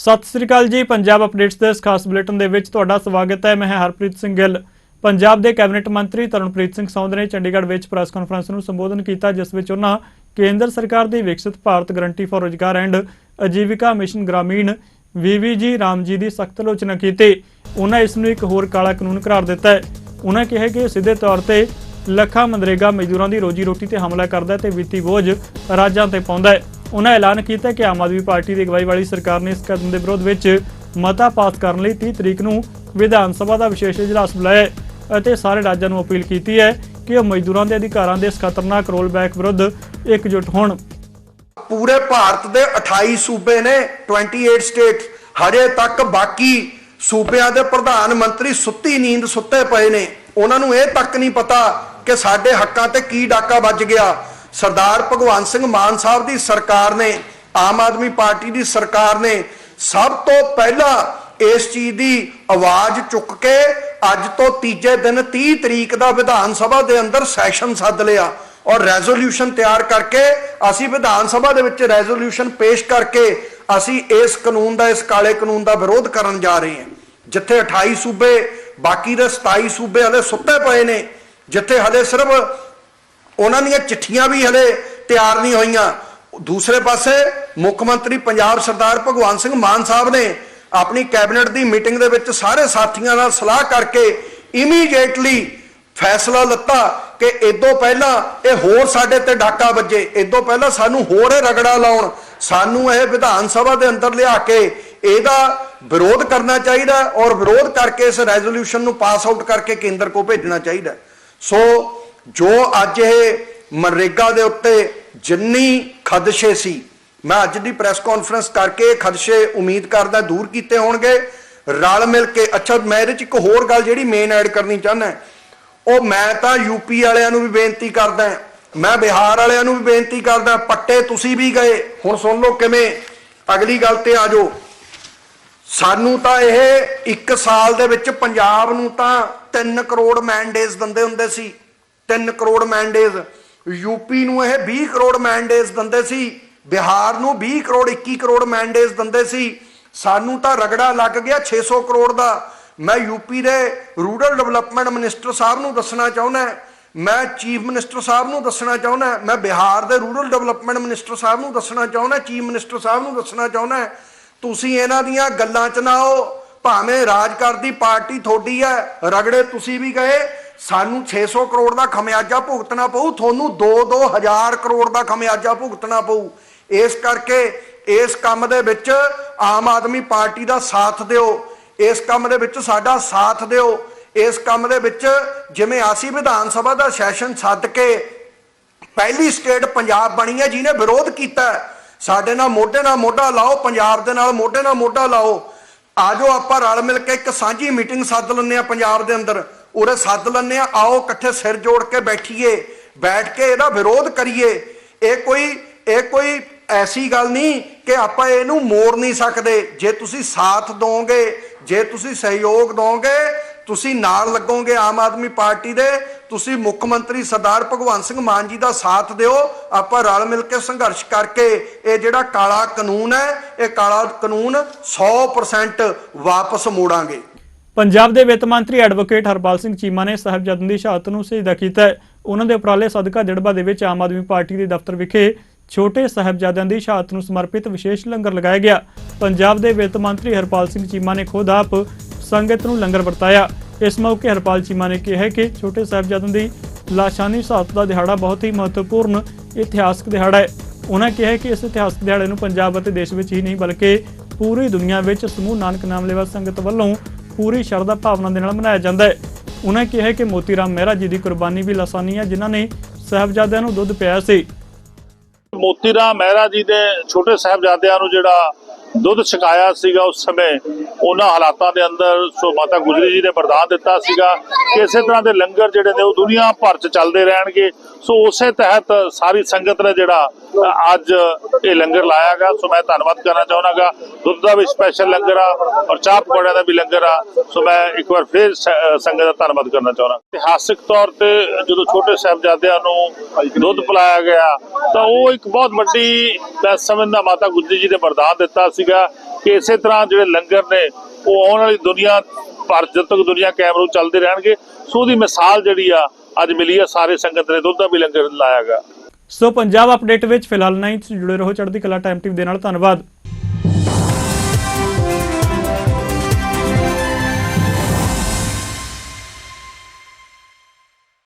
ਸਤਿ ਸ੍ਰੀ ਅਕਾਲ ਜੀ, ਪੰਜਾਬ ਅਪਡੇਟਸ ਦੇ ਇਸ ਖਾਸ ਬੁਲੇਟਿਨ ਦੇ ਵਿੱਚ ਤੁਹਾਡਾ ਸਵਾਗਤ ਹੈ। ਮੈਂ ਹਰਪ੍ਰੀਤ ਸਿੰਘ ਗਿੱਲ। ਪੰਜਾਬ ਦੇ ਕੈਬਨਿਟ ਮੰਤਰੀ ਤਰਨਪ੍ਰੀਤ ਸਿੰਘ ਸੰਧੂ ਨੇ ਚੰਡੀਗੜ੍ਹ ਵਿੱਚ ਪ੍ਰੈਸ ਕਾਨਫਰੰਸ ਨੂੰ ਸੰਬੋਧਨ ਕੀਤਾ, ਜਿਸ ਵਿੱਚ ਉਹਨਾਂ ਕੇਂਦਰ ਸਰਕਾਰ ਦੀ Viksit Bharat guarantee for Rozgar and Ajeevika mission Gramin VVG Ramji ਦੀ ਸਖਤ ਆਲੋਚਨਾ ਕੀਤੀ। ਉਹਨਾਂ ਇਸ ਨੂੰ ਇੱਕ ਹੋਰ ਕਾਲਾ ਕਾਨੂੰਨ ਕਰਾਰ ਦਿੱਤਾ ਹੈ। ਉਹਨਾਂ ਕਿਹਾ ਕਿ ਸਿੱਧੇ ਤੌਰ ਤੇ ਲੱਖਾਂ ਮਨਰੇਗਾ ਮਜ਼ਦੂਰਾਂ ਦੀ ਰੋਜੀ ਰੋਟੀ ਤੇ ਹਮਲਾ ਕਰਦਾ ਹੈ ਤੇ ਵਿੱਤੀ ਬੋਝ ਰਾਜਾਂ ਤੇ ਪਾਉਂਦਾ ਹੈ। ਉਹਨਾਂ ਐਲਾਨ ਕੀਤਾ ਕਿ ਆਮ ਆਦਮੀ ਪਾਰਟੀ ਦੀ ਅਗਵਾਈ ਵਾਲੀ ਸਰਕਾਰ ਨੇ ਇਸ ਕਦਮ ਦੇ ਵਿਰੋਧ ਵਿੱਚ ਮਤਾ ਪਾਸ ਕਰਨ ਲਈ 30 ਤਰੀਕ ਨੂੰ ਵਿਧਾਨ ਸਭਾ ਦਾ ਵਿਸ਼ੇਸ਼ ਇਜਲਾਸ ਬੁਲਾਇਆ ਅਤੇ ਸਾਰੇ ਰਾਜਾਂ ਨੂੰ ਅਪੀਲ ਕੀਤੀ ਹੈ ਕਿ ਉਹ ਮਜ਼ਦੂਰਾਂ ਦੇ ਅਧਿਕਾਰਾਂ ਦੇ ਇਸ ਖਤਰਨਾਕ ਰੋਲਬੈਕ ਵਿਰੁੱਧ ਇਕਜੁੱਟ ਹੋਣ। ਪੂਰੇ ਭਾਰਤ ਦੇ 28 ਸੂਬੇ ਨੇ 28 ਸਟੇਟ ਹਜੇ ਤੱਕ ਬਾਕੀ ਸੂਬਿਆਂ ਦੇ ਪ੍ਰਧਾਨ ਮੰਤਰੀ ਸੁੱਤੀ ਨੀਂਦ ਸੁੱਤੇ ਪਏ ਨੇ। ਉਹਨਾਂ ਨੂੰ ਇਹ ਤੱਕ ਨਹੀਂ ਪਤਾ ਕਿ ਸਾਡੇ ਹੱਕਾਂ ਤੇ ਕੀ ਡਾਕਾ ਵੱਜ ਗਿਆ। ਸਰਦਾਰ ਭਗਵੰਤ ਸਿੰਘ ਮਾਨ ਸਾਹਿਬ ਦੀ ਸਰਕਾਰ ਨੇ, ਆਮ ਆਦਮੀ ਪਾਰਟੀ ਦੀ ਸਰਕਾਰ ਨੇ ਸਭ ਤੋਂ ਪਹਿਲਾਂ ਇਸ ਚੀਜ਼ ਦੀ ਆਵਾਜ਼ ਚੁੱਕ ਕੇ ਅੱਜ ਤੋਂ ਤੀਜੇ ਦਿਨ 30 ਤਰੀਕ ਦਾ ਵਿਧਾਨ ਸਭਾ ਦੇ ਅੰਦਰ ਸੈਸ਼ਨ ਸੱਦ ਲਿਆ ਔਰ ਰੈਜ਼ੋਲੂਸ਼ਨ ਤਿਆਰ ਕਰਕੇ ਅਸੀਂ ਵਿਧਾਨ ਸਭਾ ਦੇ ਵਿੱਚ ਰੈਜ਼ੋਲੂਸ਼ਨ ਪੇਸ਼ ਕਰਕੇ ਅਸੀਂ ਇਸ ਕਾਨੂੰਨ ਦਾ, ਇਸ ਕਾਲੇ ਕਾਨੂੰਨ ਦਾ ਵਿਰੋਧ ਕਰਨ ਜਾ ਰਹੇ ਹਾਂ। ਜਿੱਥੇ 28 ਸੂਬੇ, ਬਾਕੀ ਦੇ 27 ਸੂਬੇ ਹਲੇ ਸੁੱਤੇ ਪਏ ਨੇ, ਜਿੱਥੇ ਹਲੇ ਸਿਰਫ ਉਹਨਾਂ ਦੀਆਂ ਚਿੱਠੀਆਂ ਵੀ ਹਲੇ ਤਿਆਰ ਨਹੀਂ ਹੋਈਆਂ। ਦੂਸਰੇ ਪਾਸੇ ਮੁੱਖ ਮੰਤਰੀ ਪੰਜਾਬ ਸਰਦਾਰ ਭਗਵੰਤ ਸਿੰਘ ਮਾਨ ਸਾਹਿਬ ਨੇ ਆਪਣੀ ਕੈਬਨਿਟ ਦੀ ਮੀਟਿੰਗ ਦੇ ਵਿੱਚ ਸਾਰੇ ਸਾਥੀਆਂ ਨਾਲ ਸਲਾਹ ਕਰਕੇ ਇਮੀਡੀਏਟਲੀ ਫੈਸਲਾ ਲੱਤਾ ਕਿ ਇਦੋਂ ਪਹਿਲਾਂ ਇਹ ਹੋਰ ਸਾਡੇ ਤੇ ਡਾਕਾ ਵੱਜੇ ਇਦੋਂ ਪਹਿਲਾਂ ਸਾਨੂੰ ਹੋਰ ਇਹ ਰਗੜਾ ਲਾਉਣ, ਸਾਨੂੰ ਇਹ ਵਿਧਾਨ ਸਭਾ ਦੇ ਅੰਦਰ ਲਿਆ ਕੇ ਇਹਦਾ ਵਿਰੋਧ ਕਰਨਾ ਚਾਹੀਦਾ ਔਰ ਵਿਰੋਧ ਕਰਕੇ ਇਸ ਰੈਜ਼ੋਲੂਸ਼ਨ ਨੂੰ ਪਾਸ ਆਊਟ ਕਰਕੇ ਕੇਂਦਰ ਕੋ ਭੇਜਣਾ ਚਾਹੀਦਾ। ਸੋ ਜੋ ਅੱਜ ਇਹ ਮਨਰੇਗਾ ਦੇ ਉੱਤੇ ਜਿੰਨੀ ਖਦਸ਼ੇ ਸੀ, ਮੈਂ ਅੱਜ ਦੀ ਪ੍ਰੈਸ ਕਾਨਫਰੰਸ ਕਰਕੇ ਖਦਸ਼ੇ ਉਮੀਦ ਕਰਦਾ ਦੂਰ ਕੀਤੇ ਹੋਣਗੇ, ਰਲ ਮਿਲ ਕੇ। ਅੱਛਾ, ਮੈਂ ਇਹਦੇ ਚ ਇੱਕ ਹੋਰ ਗੱਲ ਜਿਹੜੀ ਮੇਨ ਐਡ ਕਰਨੀ ਚਾਹੁੰਦਾ ਉਹ ਮੈਂ ਤਾਂ ਯੂਪੀ ਵਾਲਿਆਂ ਨੂੰ ਵੀ ਬੇਨਤੀ ਕਰਦਾ ਮੈਂ ਬਿਹਾਰ ਵਾਲਿਆਂ ਨੂੰ ਵੀ ਬੇਨਤੀ ਕਰਦਾ ਪੱਟੇ ਤੁਸੀਂ ਵੀ ਗਏ। ਹੁਣ ਸੁਣ ਲਓ ਕਿਵੇਂ ਅਗਲੀ ਗੱਲ ਤੇ ਆ ਜਾਓ। ਸਾਨੂੰ ਤਾਂ ਇਹ 1 ਸਾਲ ਦੇ ਵਿੱਚ ਪੰਜਾਬ ਨੂੰ ਤਾਂ 3 ਕਰੋੜ ਮੈਂਡੇਜ਼ ਦਿੰਦੇ ਹੁੰਦੇ ਸੀ। 3 ਕਰੋੜ ਮੈਂਡੇਜ਼ ਯੂਪੀ ਨੂੰ ਇਹ 20 ਕਰੋੜ ਮੈਂਡੇਜ਼ ਦਿੰਦੇ ਸੀ। ਬਿਹਾਰ ਨੂੰ 20 ਕਰੋੜ 21 ਕਰੋੜ ਮੈਂਡੇਜ਼ ਦਿੰਦੇ ਸੀ। ਸਾਨੂੰ ਤਾਂ ਰਗੜਾ ਲੱਗ ਗਿਆ 600 ਕਰੋੜ ਦਾ। ਮੈਂ ਯੂਪੀ ਦੇ ਰੂਰਲ ਡਿਵੈਲਪਮੈਂਟ ਮਿਨਿਸਟਰ ਸਾਹਿਬ ਨੂੰ ਦੱਸਣਾ ਚਾਹੁੰਦਾ ਮੈਂ ਚੀਫ ਮਿਨਿਸਟਰ ਸਾਹਿਬ ਨੂੰ ਦੱਸਣਾ ਚਾਹੁੰਦਾ ਮੈਂ ਬਿਹਾਰ ਦੇ ਰੂਰਲ ਡਿਵੈਲਪਮੈਂਟ ਮਿਨਿਸਟਰ ਸਾਹਿਬ ਨੂੰ ਦੱਸਣਾ ਚਾਹੁੰਦਾ ਚੀਫ ਮਿਨਿਸਟਰ ਸਾਹਿਬ ਨੂੰ ਦੱਸਣਾ ਚਾਹੁੰਦਾ ਤੁਸੀਂ ਇਹਨਾਂ ਦੀਆਂ ਗੱਲਾਂ 'ਚ ਨਾ ਆਓ। ਭਾਵੇਂ ਰਾਜ ਕਰਦੀ ਪਾਰਟੀ ਤੁਹਾਡੀ ਹੈ। ਰਗੜੇ ਤੁਸੀਂ ਵੀ ਗਏ। ਸਾਨੂੰ 600 ਕਰੋੜ ਦਾ ਖਮਿਆਜਾ ਭੁਗਤਣਾ ਪਊ, ਤੁਹਾਨੂੰ 2-2 ਹਜ਼ਾਰ ਕਰੋੜ ਦਾ ਖਮਿਆਜਾ ਭੁਗਤਣਾ ਪਊ। ਇਸ ਕਰਕੇ ਇਸ ਕੰਮ ਦੇ ਵਿੱਚ ਆਮ ਆਦਮੀ ਪਾਰਟੀ ਦਾ ਸਾਥ ਦਿਓ। ਇਸ ਕੰਮ ਦੇ ਵਿੱਚ ਸਾਡਾ ਸਾਥ ਦਿਓ। ਇਸ ਕੰਮ ਦੇ ਵਿੱਚ ਜਿਵੇਂ ਅਸੀਂ ਵਿਧਾਨ ਸਭਾ ਦਾ ਸੈਸ਼ਨ ਸੱਦ ਕੇ ਪਹਿਲੀ ਸਟੇਟ ਪੰਜਾਬ ਬਣੀ ਹੈ, ਜਿਹਨੇ ਵਿਰੋਧ ਕੀਤਾ ਸਾਡੇ ਨਾਲ ਮੋਢੇ ਨਾਲ ਮੋਢਾ ਲਾਓ, ਪੰਜਾਬ ਦੇ ਨਾਲ ਮੋਢੇ ਨਾਲ ਮੋਢਾ ਲਾਓ। ਆਜੋ ਆਪਾਂ ਰਲ ਮਿਲ ਕੇ ਇੱਕ ਸਾਂਝੀ ਮੀਟਿੰਗ ਸੱਦ ਲੈਂਦੇ ਆ ਪੰਜਾਬ ਦੇ ਅੰਦਰ। ਉਰੇ ਸੱਦ ਲੈਂਦੇ ਆ, ਆਓ ਇਕੱਠੇ ਸਿਰ ਜੋੜ ਕੇ ਬੈਠੀਏ, ਬੈਠ ਕੇ ਇਹਦਾ ਵਿਰੋਧ ਕਰੀਏ। ਇਹ ਕੋਈ ਇਹ ਕੋਈ ਐਸੀ ਗੱਲ ਨਹੀਂ ਕਿ ਆਪਾਂ ਇਹਨੂੰ ਮੋੜ ਨਹੀਂ ਸਕਦੇ। ਜੇ ਤੁਸੀਂ ਸਾਥ ਦੋਗੇ, ਜੇ ਤੁਸੀਂ ਸਹਿਯੋਗ ਦੋਗੇ, ਤੁਸੀਂ ਨਾਲ ਲੱਗੋਗੇ ਆਮ ਆਦਮੀ ਪਾਰਟੀ ਦੇ, ਤੁਸੀਂ ਮੁੱਖ ਮੰਤਰੀ ਸਰਦਾਰ ਭਗਵੰਤ ਸਿੰਘ ਮਾਨ ਜੀ ਦਾ ਸਾਥ ਦਿਓ, ਆਪਾਂ ਰਲ ਮਿਲ ਕੇ ਸੰਘਰਸ਼ ਕਰਕੇ, ਇਹ ਜਿਹੜਾ ਕਾਲਾ ਕਾਨੂੰਨ ਹੈ, ਇਹ ਕਾਲਾ ਕਾਨੂੰਨ 100% ਵਾਪਸ ਮੋੜਾਂਗੇ। ਪੰਜਾਬ ਦੇ ਵਿੱਤ ਮੰਤਰੀ ਐਡਵੋਕੇਟ ਹਰਪਾਲ ਸਿੰਘ ਚੀਮਾ ਨੇ ਸਾਹਿਬਜ਼ਾਦਿਆਂ ਦੀ ਸ਼ਹਾਦਤ ਨੂੰ ਸਜਦਾ ਕੀਤਾ ਹੈ। ਉਹਨਾਂ ਦੇ ਉਪਰਾਲੇ ਸਦਕਾ ਜੜਬਾ ਦੇ ਵਿੱਚ ਆਮ ਆਦਮੀ ਪਾਰਟੀ ਦੇ ਦਫ਼ਤਰ ਵਿਖੇ ਛੋਟੇ ਸਾਹਿਬਜ਼ਾਦਿਆਂ ਦੀ ਸ਼ਹਾਦਤ ਨੂੰ ਸਮਰਪਿਤ ਵਿਸ਼ੇਸ਼ ਲੰਗਰ ਲਗਾਇਆ ਗਿਆ। ਪੰਜਾਬ ਦੇ ਵਿੱਤ ਮੰਤਰੀ ਹਰਪਾਲ ਸਿੰਘ ਚੀਮਾ ਨੇ ਖੁਦ ਆਪ ਸੰਗਤ ਨੂੰ ਲੰਗਰ ਵਰਤਾਇਆ। ਇਸ ਮੌਕੇ ਹਰਪਾਲ ਚੀਮਾ ਨੇ ਕਿਹਾ ਕਿ ਛੋਟੇ ਸਾਹਿਬਜ਼ਾਦਿਆਂ ਦੀ ਲਾਸ਼ਾਨੀ ਸ਼ਹਾਦਤ ਦਾ ਦਿਹਾੜਾ ਬਹੁਤ ਹੀ ਮਹੱਤਵਪੂਰਨ ਇਤਿਹਾਸਕ ਦਿਹਾੜਾ ਹੈ। ਉਹਨਾਂ ਕਿਹਾ ਕਿ ਇਸ ਇਤਿਹਾਸਕ ਦਿਹਾੜੇ ਨੂੰ ਪੰਜਾਬ ਅਤੇ ਦੇਸ਼ ਵਿੱਚ ਹੀ ਨਹੀਂ, ਬਲਕਿ ਪੂਰੀ ਦੁਨੀਆ ਵਿੱਚ ਸਮੂਹ ਨਾਨਕ ਨਾਮ ਲੈਵਾ ਸੰਗਤ ਵੱਲੋਂ ਪੂਰੀ ਸ਼ਰਧਾ ਭਾਵਨਾ ਦੇ ਨਾਲ ਮਨਾਇਆ ਜਾਂਦਾ ਹੈ। ਉਹਨਾਂ ਕਿਹਾ ਕਿ ਮੋਤੀ ਰਾਮ ਮਹਿਰਾ ਜੀ ਦੀ ਕੁਰਬਾਨੀ ਵੀ ਲਾਸਾਨੀ ਹੈ, ਜਿਨ੍ਹਾਂ ਨੇ ਸਾਹਿਬਜ਼ਾਦਿਆਂ ਨੂੰ ਦੁੱਧ ਪਿਆਇਆ ਸੀ। ਮੋਤੀ ਰਾਮ ਮਹਿਰਾ ਜੀ ਦੇ ਛੋਟੇ ਸਾਹਿਬਜ਼ਾਦਿਆਂ ਨੂੰ ਜਿਹੜਾ ਦੁੱਧ ਛਕਾਇਆ ਸੀਗਾ ਉਸ ਸਮੇਂ। ਉਹਨਾਂ ਹਾਲਾਤਾਂ ਦੇ ਅੰਦਰ ਸੋ ਮਾਤਾ ਗੁਜਰੀ ਜੀ ਨੇ ਵਰਦਾਨ ਦਿੱਤਾ ਸੀਗਾ ਕਿ ਇਸੇ ਤਰ੍ਹਾਂ ਦੇ ਲੰਗਰ ਜਿਹੜੇ ਨੇ ਉਹ ਦੁਨੀਆ ਭਰ ਚ ਚੱਲਦੇ ਰਹਿਣਗੇ। ਸੋ ਉਸੇ ਤਹਿਤ ਸਾਰੀ ਸੰਗਤ ਨੇ ਜਿਹੜਾ ਅੱਜ ਇਹ ਲੰਗਰ ਲਾਇਆ ਗਿਆ ਸੋ ਮੈਂ ਧੰਨਵਾਦ ਕਰਨਾ ਚਾਹੁੰਦਾਗਾ ਦੁੱਧ ਦਾ ਵੀ ਸਪੈਸ਼ਲ ਲੰਗਰ ਆ ਔਰ ਚਾਹ ਪਕੌੜਿਆਂ ਦਾ ਵੀ ਲੰਗਰ ਆ। ਸੋ ਮੈਂ ਇੱਕ ਵਾਰ ਫਿਰ ਸੰਗਤ ਦਾ ਧੰਨਵਾਦ ਕਰਨਾ ਚਾਹੁੰਦਾ। ਇਤਿਹਾਸਿਕ ਤੌਰ ਤੇ ਜਦੋਂ ਛੋਟੇ ਸਾਹਿਬਜ਼ਾਦਿਆਂ ਨੂੰ ਦੁੱਧ ਪਿਲਾਇਆ ਗਿਆ, ਤਾਂ ਉਹ ਇੱਕ ਬਹੁਤ ਵੱਡੀ ਮੈਂ ਸਮਝਦਾ ਮਾਤਾ ਗੁਜਰੀ ਜੀ ਨੇ ਵਰਦਾਨ ਦਿੱਤਾ ਸੀਗਾ ਕਿ ਇਸੇ ਤਰ੍ਹਾਂ ਜਿਹੜੇ ਲੰਗਰ ਨੇ, ਉਹ ਆਉਣ ਵਾਲੀ ਦੁਨੀਆ ਪਰ ਜਦ ਤੱਕ ਦੁਨੀਆ ਕਾਇਮ ਚੱਲਦੇ ਰਹਿਣਗੇ। ਸੋ ਉਹਦੀ ਮਿਸਾਲ ਜਿਹੜੀ ਆ, ਅੱਜ ਮਿਲੀ ਆ ਸਾਰੇ ਸੰਗਤ ਨੇ, ਦੁੱਧ ਦਾ ਵੀ ਲੰਗਰ ਲਾਇਆਗਾ ਸੋ ਪੰਜਾਬ ਅਪਡੇਟ ਵਿੱਚ ਫਿਲਹਾਲ ਨਹੀਂ ਜੁੜੇ ਰਹੋ ਚੜ੍ਹਦੀ ਕਲਾ ਟਾਈਮ ਟੀਵੀ ਦੇ ਨਾਲ। ਧੰਨਵਾਦ।